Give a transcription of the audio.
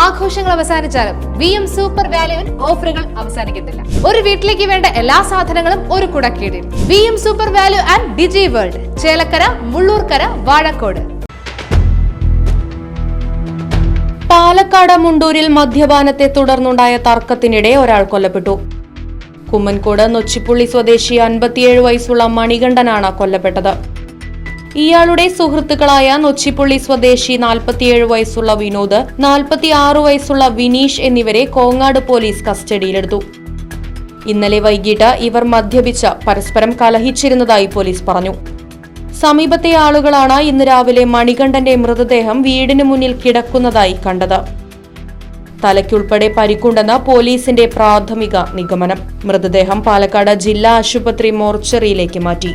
ആഘോഷങ്ങൾ അവസാനിച്ചാലും V M super വാല്യുവിൽ ഓഫറുകൾ അവസാനിക്കുന്നില്ല ഒരു വീട്ടിലേക്ക് വേണ്ട എല്ലാ സാധനങ്ങളും ഒരു കുടക്കീടിൽ. V M super value and digi world Chelakkara Mullurkara Vazhakkode. Palakkad മുണ്ടൂരിൽ മദ്യപാനത്തെ തുടർന്നുണ്ടായ തർക്കത്തിനിടെ ഒരാൾ കൊല്ലപ്പെട്ടു. കുമ്മൻകോട് നൊച്ചിപ്പുള്ളി സ്വദേശി അൻപത്തിയേഴ് വയസ്സുള്ള മണികണ്ഠനാണ് കൊല്ലപ്പെട്ടത്. ഇയാളുടെ സുഹൃത്തുക്കളായ നൊച്ചിപ്പുള്ളി സ്വദേശി നാൽപ്പത്തിയേഴ് വയസ്സുള്ള വിനോദ് നാൽപ്പത്തിയാറ് വയസ്സുള്ള വിനീഷ് എന്നിവരെ കോങ്ങാട് പോലീസ് കസ്റ്റഡിയിലെടുത്തു. ഇന്നലെ വൈകിട്ട് ഇവർ മദ്യപിച്ച് പരസ്പരം കലഹിച്ചിരുന്നതായി പോലീസ് പറഞ്ഞു. സമീപത്തെ ആളുകളാണ് ഇന്ന് രാവിലെ മണികണ്ഠന്റെ മൃതദേഹം വീടിന് മുന്നിൽ കിടക്കുന്നതായി കണ്ടത്. തലയ്ക്കുൾപ്പെടെ പരിക്കുണ്ടെന്ന പോലീസിന്റെ പ്രാഥമിക നിഗമനം. മൃതദേഹം പാലക്കാട് ജില്ലാ ആശുപത്രി മോർച്ചറിയിലേക്ക് മാറ്റി.